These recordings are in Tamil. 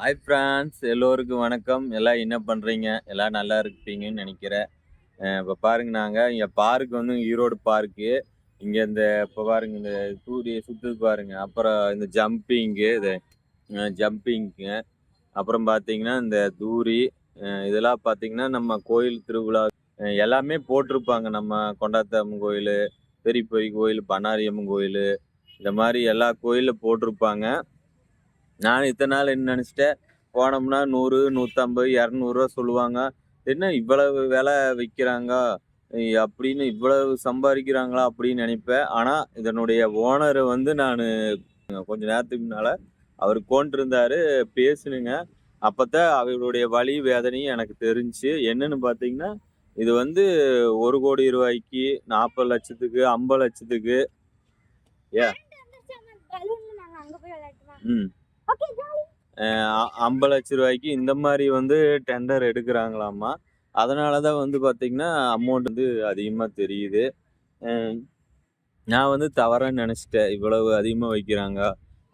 ஹாய் ஃப்ரான்ஸ் எல்லோருக்கும் வணக்கம். எல்லாம் என்ன பண்ணுறீங்க எல்லாம் நல்லா இருப்பீங்கன்னு நினைக்கிறேன். இப்போ பாருங்க நாங்கள் இங்கே பார்க் வந்து ஈரோடு பார்க்கு இங்கே இந்த இப்போ பாருங்க இந்த சூரிய சுற்று பாருங்க. அப்புறம் இந்த ஜம்பிங்கு இது ஜம்பிங்கு அப்புறம் பார்த்தீங்கன்னா இந்த தூரி இதெல்லாம் பார்த்தீங்கன்னா நம்ம கோயில் திருவிழா எல்லாமே போட்டிருப்பாங்க. நம்ம கொண்டாத்தம்மன் கோயில் பெரிய பெரிய கோயில் பண்ணாரியம்மன் கோயில் இந்த மாதிரி எல்லா கோயிலும் போட்டிருப்பாங்க. நான் இத்தனை நாள் என்ன நினச்சிட்டேன்? போனோம்னா நூறு நூற்றம்பது இரநூறுவா சொல்லுவாங்க. என்ன இவ்வளவு விலை விற்கிறாங்க? அப்படின்னு இவ்வளவு சம்பாதிக்கிறாங்களா? அப்படின்னு நினைப்பேன். ஆனால் இதனுடைய ஓனர் வந்து நான் கொஞ்ச நேரத்துக்கு முன்னால் அவர் கொண்டிருந்தாரு பேசுனுங்க. அப்போத்தான் அவருடைய வலி வேதனையும் எனக்கு தெரிஞ்சு என்னன்னு பார்த்தீங்கன்னா இது வந்து ஒரு கோடி ரூபாய்க்கு நாற்பது லட்சத்துக்கு ஐம்பது லட்சத்துக்கு. விளையாட்டுமா? ம். ஐம்பது லட்ச ரூபாய்க்கு இந்த மாதிரி வந்து டெண்டர் எடுக்கிறாங்களாமா அதனால தான் வந்து பார்த்திங்கன்னா அமௌண்ட் வந்து அதிகமாக தெரியுது. நான் வந்து தவறாக நினச்சிட்டேன். இவ்வளவு அதிகமாக வைக்கிறாங்க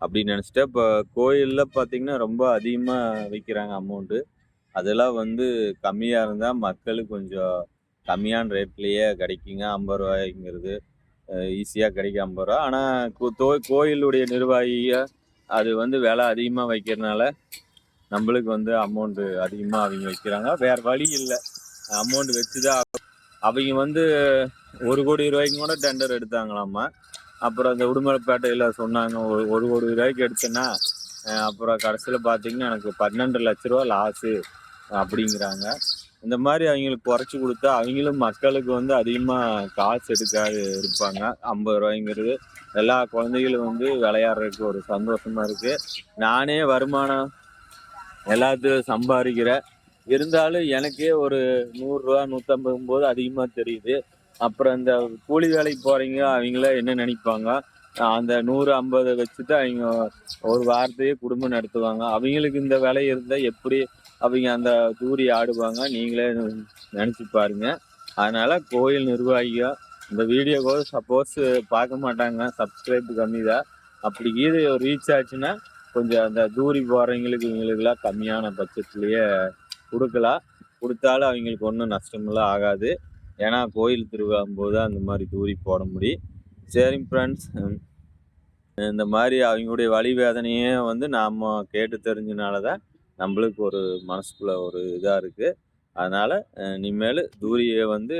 அப்படின்னு நினச்சிட்டேன். இப்போ கோயிலில் பார்த்திங்கன்னா ரொம்ப அதிகமாக வைக்கிறாங்க அமௌண்ட்டு அதெல்லாம் வந்து கம்மியாக இருந்தால் மக்களுக்கு கொஞ்சம் கம்மியான ரேட்லேயே கிடைக்குங்க. ஐம்பது ரூபாய்ங்கிறது ஈஸியாக கிடைக்கும் ஐம்பது ரூபா. ஆனால் கோயிலுடைய நிர்வாகியை அது வந்து விலை அதிகமாக வைக்கிறதுனால நம்மளுக்கு வந்து அமௌண்ட்டு அதிகமாக அவங்க வைக்கிறாங்க. வேறு வழி இல்லை. அமௌண்ட் வச்சு தான் அவங்க வந்து ஒரு கோடி ரூபாய்க்கு கூட டெண்டர் எடுத்தாங்களாமா? அப்புறம் அந்த உடுமலைப்பேட்டையில் சொன்னாங்க ஒரு ஒரு கோடி ரூபாய்க்கு எடுத்தேன்னா அப்புறம் கடைசியில் பார்த்தீங்கன்னா எனக்கு பன்னெண்டு லட்ச ரூபா லாஸு அப்படிங்கிறாங்க. இந்த மாதிரி அவங்களுக்கு குறைச்சி கொடுத்தா அவங்களும் மக்களுக்கு வந்து அதிகமாக காசு எடுக்காது இருப்பாங்க. ஐம்பது ரூபாய்ங்கிறது எல்லா குழந்தைகளும் வந்து விளையாடுறதுக்கு ஒரு சந்தோஷமா இருக்கு. நானே வருமானம் எல்லாத்தையும் சம்பாதிக்கிறேன். இருந்தாலும் எனக்கே ஒரு நூறுரூவா நூற்றம்பது போது அதிகமாக தெரியுது. அப்புறம் இந்த கூலி வேலைக்கு போகிறீங்க அவங்கள என்ன நினைப்பாங்க? அந்த நூறு ஐம்பது வச்சுட்டு அவங்க ஒரு வாரத்தையே குடும்பம் நடத்துவாங்க. அவங்களுக்கு இந்த விலை இருந்தால் எப்படி அவங்க அந்த தூரி ஆடுவாங்க. நீங்களே நினச்சி பாருங்க. அதனால கோயில் நிர்வாகிகள் இந்த வீடியோ கூட சப்போஸ் பார்க்க மாட்டாங்க. சப்ஸ்கிரைப் கம்மி தான். அப்படி இது ரீச் ஆச்சுன்னா கொஞ்சம் அந்த தூரி போகிறவங்களுக்கு இவங்களுக்குலாம் கம்மியான பட்சத்துலேயே கொடுக்கலாம். கொடுத்தாலும் அவங்களுக்கு ஒன்றும் நஷ்டமெல்லாம் ஆகாது. ஏன்னா கோயில் திருவிழாம் போது அந்த மாதிரி தூரி போட முடியும். சரிங்க ஃப்ரெண்ட்ஸ் இந்த மாதிரி அவங்களுடைய வழி வேதனையே வந்து நாம் கேட்டு தெரிஞ்சனால தான் நம்மளுக்கு ஒரு மனசுக்குள்ள ஒரு இதாக இருக்குது அதனால் இனிமேல் தூரியை வந்து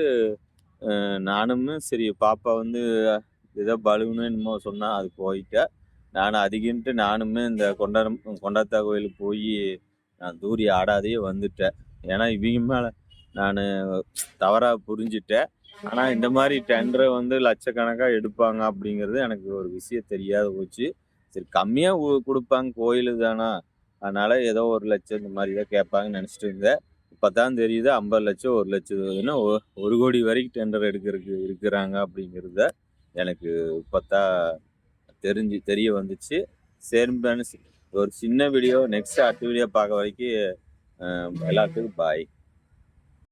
நானும் சரி பாப்பா வந்து ஏதோ பலூனு என்னமோ சொன்னால் அது போயிட்டா நான் அதிகன்ட்டு நானுமே இந்த கொண்டாடம் கொண்டாத்தா கோயிலுக்கு போய் நான் தூரி ஆடாதையே வந்துட்டேன். ஏன்னா இவங்க மேலே நான் தவறாக புரிஞ்சிட்டேன். ஆனால் இந்த மாதிரி டெண்டரை வந்து லட்சக்கணக்காக எடுப்பாங்க அப்படிங்கிறது எனக்கு ஒரு விஷயம் தெரியாத போச்சு. சரி கம்மியாக கொடுப்பாங்க கோயில் தானா? அதனால் ஏதோ ஒரு லட்சம் இந்த மாதிரி தான் கேட்பாங்கன்னு நினச்சிட்டு இருந்தேன். இப்போ தான் தெரியுது ஐம்பது லட்சம் ஒரு லட்சம் ஒரு கோடி வரைக்கும் டெண்டர் எடுக்கிறதுக்கு இருக்கிறாங்க அப்படிங்கிறத எனக்கு பார்த்தா தெரிஞ்சு தெரிய வந்துச்சு. சரி ஒரு சின்ன வீடியோ நெக்ஸ்ட் அடுத்த வீடியோ பார்க்க வரைக்கும் எல்லாத்துக்கும் பாய்